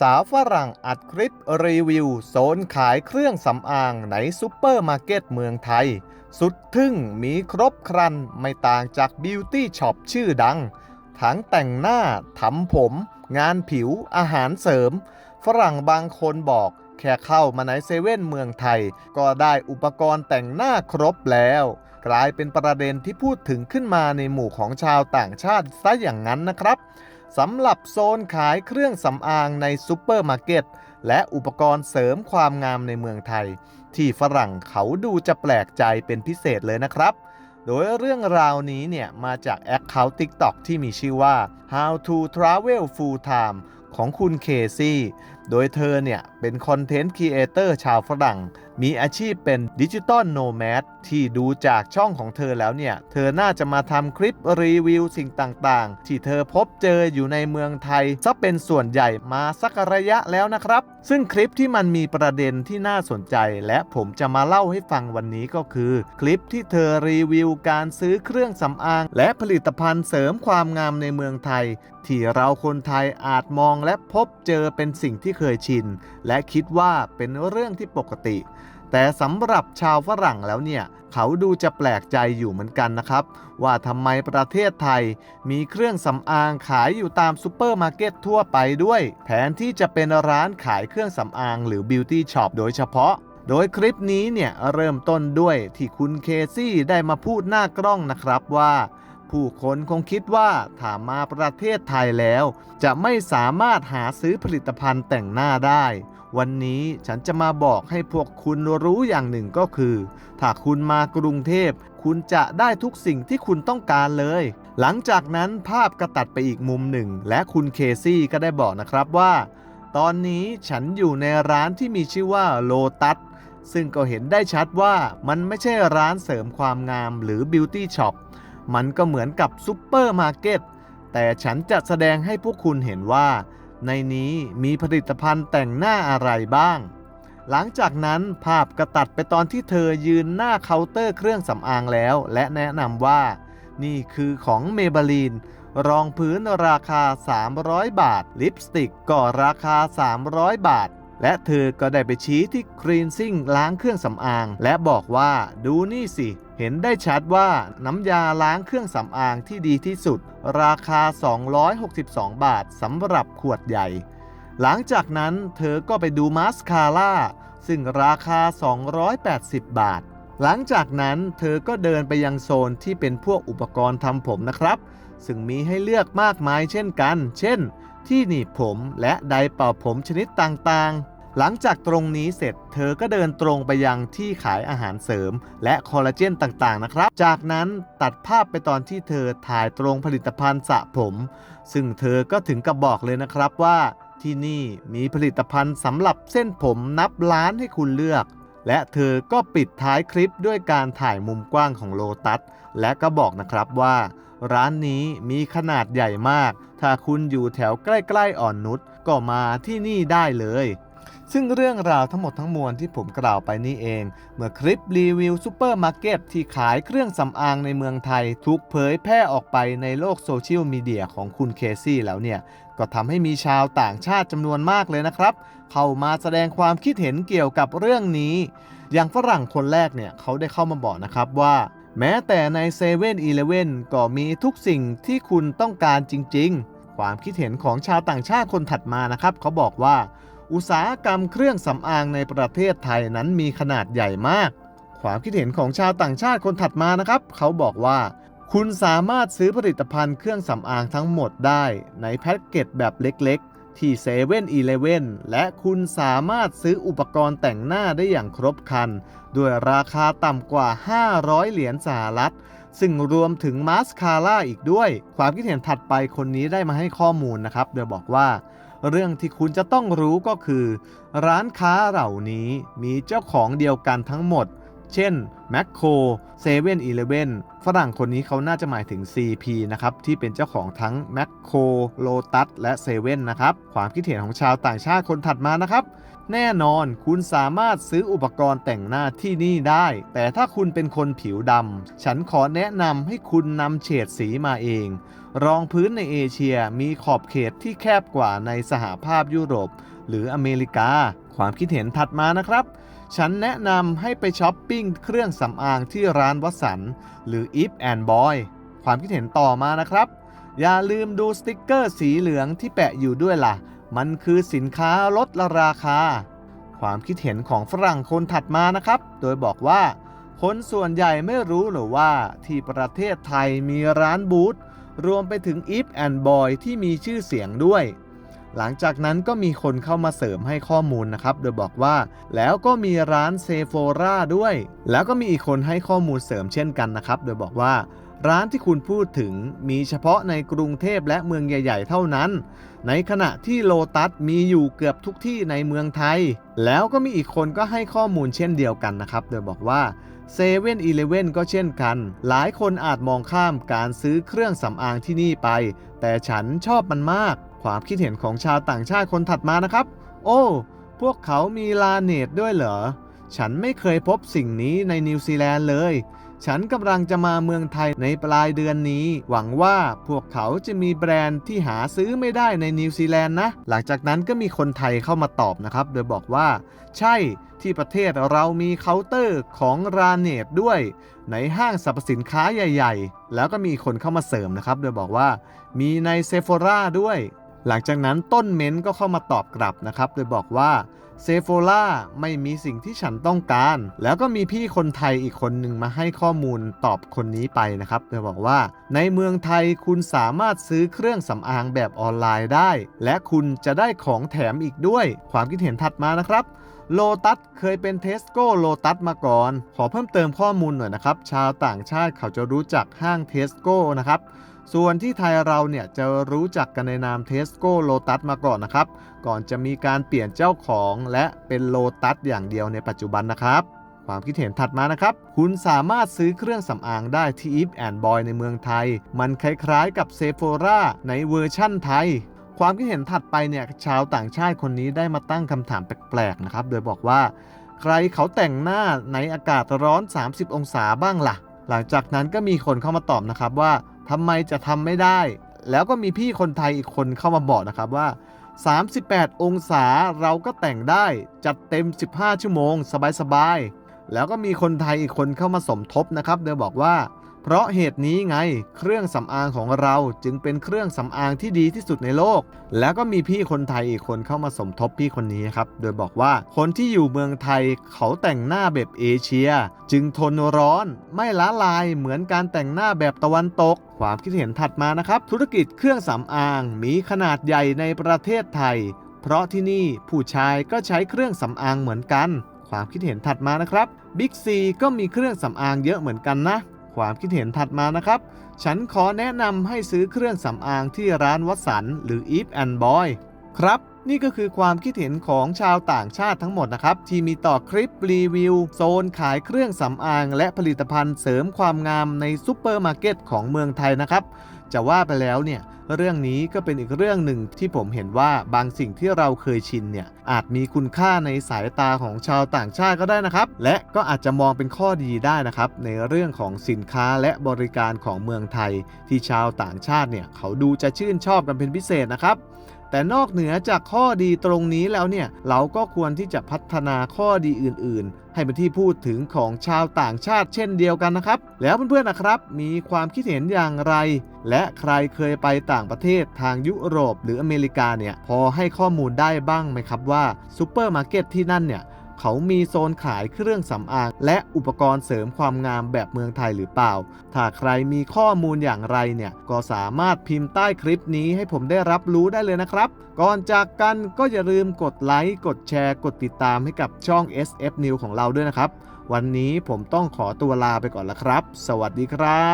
สาวฝรั่งอัดคลิปรีวิว โซนขายเครื่องสำอางในซูเปอร์มาร์เก็ตเมืองไทย สุดทึ่งมีครบครันไม่ต่างจากบิวตี้ช็อปชื่อดัง ทั้งแต่งหน้าทำผม งานผิวอาหารเสริม ฝรั่งบางคนบอก แค่เข้ามาในเซเว่นเมืองไทย ก็ได้อุปกรณ์แต่งหน้าครบแล้ว กลายเป็นประเด็นที่พูดถึงขึ้นมาในหมู่ของชาวต่างชาติซะอย่างนั้นนะครับ สำหรับโซนขายเครื่องสำอางในซูเปอร์มาร์เก็ตและอุปกรณ์เสริมความงามในเมืองไทย ที่ฝรั่งเขาดูจะแปลกใจเป็นพิเศษเลยนะครับ โดยเรื่องราวนี้เนี่ย มาจากแอคเคาท์ TikTok ที่มีชื่อว่า How to Travel Full Time ของคุณเคซี่ โดยเธอเนี่ยเป็นคอนเทนต์ครีเอเตอร์ชาวฝรั่ง มีอาชีพเป็นดิจิตอลโนแมดที่ดูจากช่องของเธอแล้วเนี่ย เธอน่าจะมาทำคลิปรีวิวสิ่งต่างๆ ที่เธอพบเจออยู่ในเมืองไทยซะเป็นส่วนใหญ่มาสักระยะแล้วนะครับ ซึ่งคลิปที่มันมีประเด็นที่น่าสนใจ และผมจะมาเล่าให้ฟังวันนี้ก็คือ คลิปที่เธอรีวิวการซื้อเครื่องสำอาง และผลิตภัณฑ์เสริมความงามในเมืองไทย ที่เราคนไทยอาจมองและพบเจอเป็นสิ่งที่เคยชิน และคิดว่าเป็นเรื่องที่ปกติ แต่สำหรับชาวฝรั่งแล้วเนี่ย เขาดูจะแปลกใจอยู่เหมือนกันนะครับ ว่าทำไมประเทศไทย มีเครื่องสำอางขายอยู่ตามซูเปอร์มาร์เก็ตทั่วไปด้วยแทนที่จะเป็นร้านขายเครื่องสำอางหรือบิวตี้ช็อปโดยเฉพาะโดยคลิปนี้เนี่ยเริ่มต้นด้วยที่คุณเคซี่ได้มาพูดหน้ากล้องนะครับว่า ผู้คนคงคิดว่าถ้ามาประเทศไทยแล้ว จะไม่สามารถหาซื้อผลิตภัณฑ์แต่งหน้าได้ วันนี้ฉันจะมาบอกให้พวกคุณรู้อย่างหนึ่งก็คือ ถ้าคุณมากรุงเทพ คุณจะได้ทุกสิ่งที่คุณต้องการเลย หลังจากนั้นภาพก็ตัดไปอีกมุมหนึ่ง และคุณเคซี่ก็ได้บอกนะครับว่า ตอนนี้ฉันอยู่ในร้านที่มีชื่อว่าโลตัสซึ่งก็เห็นได้ชัดว่ามันไม่ใช่ร้านเสริมความงามหรือบิวตี้ช็อป มันก็เหมือนกับซูเปอร์มาร์เก็ต แต่ฉันจะแสดงให้พวกคุณเห็นว่า ในนี้มีผลิตภัณฑ์แต่งหน้าอะไรบ้าง หลังจากนั้นภาพกระตัดไปตอนที่เธอยืนหน้าเคาน์เตอร์เครื่องสำอางแล้ว และแนะนำว่า นี่คือของเมเบลีนรองพื้นราคา 300 บาท ลิปสติกก็ราคา 300 บาท และเธอก็ได้ไปชี้ที่ครีนซิ่งล้างเครื่องสำอาง และบอกว่าดูนี่สิ เห็นได้ชัดว่าน้ำยาล้างเครื่องสำอางที่ดีที่สุด ราคา 262 บาทสำหรับขวดใหญ่ หลังจากนั้นเธอก็ไปดูมาสคาร่าซึ่งราคา 280 บาท หลังจากนั้นเธอก็เดินไปยังโซนที่เป็นพวกอุปกรณ์ทำผมนะครับ ซึ่งมีให้เลือกมากมายเช่นกัน เช่น ที่หนีบผมและไดร์เป่าผมชนิดต่างๆ หลังจากตรงนี้เสร็จ เธอก็เดินตรงไปยังที่ขายอาหารเสริม และคอลลาเจนต่างๆนะครับ จากนั้นตัดภาพไปตอนที่เธอถ่ายตรงผลิตภัณฑ์สระผม ซึ่งเธอก็ถึงกับบอกเลยนะครับว่าที่นี่มีผลิตภัณฑ์สำหรับเส้นผมนับล้านให้คุณเลือก และเธอก็ปิดท้ายคลิปด้วยการถ่ายมุมกว้างของโลตัส และก็บอกนะครับว่า ร้านนี้มีขนาดใหญ่มาก ถ้าคุณอยู่แถวใกล้ๆอ่อนนุชก็มาที่นี่ได้เลย ซึ่งเรื่องราวทั้งหมดทั้งมวลที่ผมกล่าวไปนี่เอง เมื่อคลิปรีวิวซูเปอร์มาร์เก็ตที่ขายเครื่องสำอางในเมืองไทย ถูกเผยแพร่ออกไปในโลกโซเชียลมีเดียของคุณเคซี่แล้วเนี่ย ก็ทำให้มีชาวต่างชาติจำนวนมากเลยนะครับ เข้ามาแสดงความคิดเห็นเกี่ยวกับเรื่องนี้ อย่างฝรั่งคนแรกเนี่ยเขาได้เข้ามาบอกนะครับว่าแม้แต่ใน7 e เ e ่ e อก็มีทุกสิ่งที่คุณต้องการจริง ๆ ความคิดเห็นของชาวต่างชาติคนถัดมานะครับ เขาบอกว่า อุตสาหกรรมเครื่องสำอางในประเทศไทยนั้นมีขนาดใหญ่มาก ความคิดเห็นของชาวต่างชาติคนถัดมานะครับ เขาบอกว่า คุณสามารถซื้อผลิตภัณฑ์เครื่องสำอางทั้งหมดได้ในแพ็กเกจแบบเล็กๆ ที่7 e เ e ่ e อและคุณสามารถซื้ออุปกรณ์แต่งหน้าได้อย่างครบครัน ด้วยราคาต่ำกว่า 500 เหรียญสหรัฐซึ่งรวมถึงมาสคาร่าอีกด้วย ความคิดเห็นถัดไปคนนี้ได้มาให้ข้อมูลนะครับโดยบอกว่า เรื่องที่คุณจะต้องรู้ก็คือ ร้านค้าเหล่านี้มีเจ้าของเดียวกันทั้งหมด เช่น m ม c โครเซเว่นอีเลเว่นฝรั่งคนนี้เขาน่าจะหมายถึง CP นะครับ ที่เป็นเจ้าของทั้ง m ม c โครโลตัสและเซเว่นนะครับ ความคิดเห็นของชาวต่างชาติคนถัดมานะครับ แน่นอนคุณสามารถซื้ออุปกรณ์แต่งหน้าที่นี่ได้ แต่ถ้าคุณเป็นคนผิวดำฉันขอแนะนำให้คุณนำเฉดสีมาเอง รองพื้นในเอเชียมีขอบเขตที่แคบกว่าในสหภาพยุโรป หรืออเมริกา ความคิดเห็นถัดมานะครับ ฉันแนะนำให้ไปช้อปปิ้งเครื่องสำอางที่ร้านวัสันหรือ If and Boy ความคิดเห็นต่อมานะครับ อย่าลืมดูสติกเกอร์สีเหลืองที่แปะอยู่ด้วยล่ะ มันคือสินค้าลดราคา ความคิดเห็นของฝรั่งคนถัดมานะครับ โดยบอกว่า คนส่วนใหญ่ไม่รู้หรือว่าที่ประเทศไทยมีร้านบูธ รวมไปถึง If and Boy ที่มีชื่อเสียงด้วย หลังจากนั้นก็มีคนเข้ามาเสริมให้ข้อมูลนะครับ โดยบอกว่า แล้วก็มีร้านเซโฟราด้วย แล้วก็มีอีกคนให้ข้อมูลเสริมเช่นกันนะครับ โดยบอกว่า ร้านที่คุณพูดถึงมีเฉพาะในกรุงเทพและเมืองใหญ่ ๆ เท่านั้น ในขณะที่โลตัสมีอยู่เกือบทุกที่ในเมืองไทย แล้วก็มีอีกคนก็ให้ข้อมูลเช่นเดียวกันนะครับ โดยบอกว่า เซเว่นอีเลเว่นก็เช่นกัน หลายคนอาจมองข้ามการซื้อเครื่องสำอางที่นี่ไป แต่ฉันชอบมันมาก ความคิดเห็นของชาวต่างชาติคนถัดมานะครับ โอ้ พวกเขามีลาเนตด้วยเหรอ ฉันไม่เคยพบสิ่งนี้ในนิวซีแลนด์เลย ฉันกำลังจะมาเมืองไทยในปลายเดือนนี้ หวังว่าพวกเขาจะมีแบรนด์ที่หาซื้อไม่ได้ในนิวซีแลนด์นะ หลังจากนั้นก็มีคนไทยเข้ามาตอบนะครับ โดยบอกว่า ใช่ที่ประเทศเรามีเคาน์เตอร์ของราเนตด้วย ในห้างสรรพสินค้าใหญ่ ๆ แล้วก็มีคนเข้ามาเสริมนะครับ โดยบอกว่า มีในเซโฟราด้วย หลังจากนั้นต้นเม้นก็เข้ามาตอบกลับนะครับ โดยบอกว่า เซโฟล่าไม่มีสิ่งที่ฉันต้องการ แล้วก็มีพี่คนไทยอีกคนหนึ่งมาให้ข้อมูลตอบคนนี้ไปนะครับโดยบอกว่า ในเมืองไทยคุณสามารถซื้อเครื่องสำอางแบบออนไลน์ได้ และคุณจะได้ของแถมอีกด้วย ความคิดเห็นถัดมานะครับโลตัสเคยเป็นเทสโก้โลตัสมาก่อน ขอเพิ่มเติมข้อมูลหน่อยนะครับ ชาวต่างชาติเขาจะรู้จักห้างเทสโก้นะครับ ส่วนที่ไทยเราเนี่ยจะรู้จักกันในนามเทสโก้โลตัสมาก่อนนะครับ ก่อนจะมีการเปลี่ยนเจ้าของและเป็นโลตัสอย่างเดียวในปัจจุบันนะครับ ความคิดเห็นถัดมานะครับ คุณสามารถซื้อเครื่องสำอางได้ที่ If and Boy ในเมืองไทย มันคล้ายๆกับ Sephora ในเวอร์ชั่นไทย ความคิดเห็นถัดไปเนี่ยชาวต่างชาติคนนี้ได้มาตั้งคำถามแปลกๆนะครับโดยบอกว่า ใครเขาแต่งหน้าในอากาศร้อน 30 องศาบ้างล่ะ หลังจากนั้นก็มีคนเข้ามาตอบนะครับว่า ทำไมจะทำไม่ได้ แล้วก็มีพี่คนไทยอีกคนเข้ามาบอกนะครับว่า 38 องศาเราก็แต่งได้ จัดเต็ม 15 ชั่วโมง สบายๆ แล้วก็มีคนไทยอีกคนเข้ามาสมทบนะครับ โดยบอกว่า เพราะเหตุนี้ไงเครื่องสำอางของเราจึงเป็นเครื่องสำอางที่ดีที่สุดในโลก แล้วก็มีพี่คนไทยอีกคนเข้ามาสมทบพี่คนนี้ครับ โดยบอกว่าคนที่อยู่เมืองไทยเขาแต่งหน้าแบบเอเชีย จึงทนร้อนไม่ล้าลายเหมือนการแต่งหน้าแบบตะวันตก ความคิดเห็นถัดมานะครับ ธุรกิจเครื่องสำอางมีขนาดใหญ่ในประเทศไทย เพราะที่นี่ผู้ชายก็ใช้เครื่องสำอางเหมือนกัน ความคิดเห็นถัดมานะครับบิ๊กซีก็มีเครื่องสำอางเยอะเหมือนกันนะ ความคิดเห็นถัดมานะครับ ฉันขอแนะนำให้ซื้อเครื่องสำอางที่ร้านวัสันหรือ Eve and Boy ครับ นี่ก็คือความคิดเห็นของชาวต่างชาติทั้งหมดนะครับ ที่มีต่อคลิปรีวิว โซนขายเครื่องสำอาง และผลิตภัณฑ์เสริมความงามในซูเปอร์มาร์เก็ตของเมืองไทยนะครับ จะว่าไปแล้วเนี่ยเรื่องนี้ก็เป็นอีกเรื่องหนึ่งที่ผมเห็นว่าบางสิ่งที่เราเคยชินเนี่ยอาจมีคุณค่าในสายตาของชาวต่างชาติก็ได้นะครับ และก็อาจจะมองเป็นข้อดีได้นะครับ ในเรื่องของสินค้าและบริการของเมืองไทย ที่ชาวต่างชาติเนี่ยเขาดูจะชื่นชอบกันเป็นพิเศษนะครับ แต่นอกเหนือจากข้อดีตรงนี้แล้วเนี่ย เราก็ควรที่จะพัฒนาข้อดีอื่น ๆ ให้เป็นที่พูดถึงของชาวต่างชาติเช่นเดียวกันนะครับ แล้วเพื่อนๆนะครับ มีความคิดเห็นอย่างไร และใครเคยไปต่างประเทศทางยุโรปหรืออเมริกาเนี่ย พอให้ข้อมูลได้บ้างไหมครับว่าซูเปอร์มาร์เก็ตที่นั่นเนี่ย เขามีโซนขายเครื่องสำอาง และอุปกรณ์เสริมความงามแบบเมืองไทยหรือเปล่า ถ้าใครมีข้อมูลอย่างไรเนี่ย ก็สามารถพิมพ์ใต้คลิปนี้ให้ผมได้รับรู้ได้เลยนะครับ ก่อนจากกันก็อย่าลืมกดไลค์ กดแชร์ กดติดตามให้กับช่อง SF New ของเราด้วยนะครับ วันนี้ผมต้องขอตัวลาไปก่อนละครับ สวัสดีครับ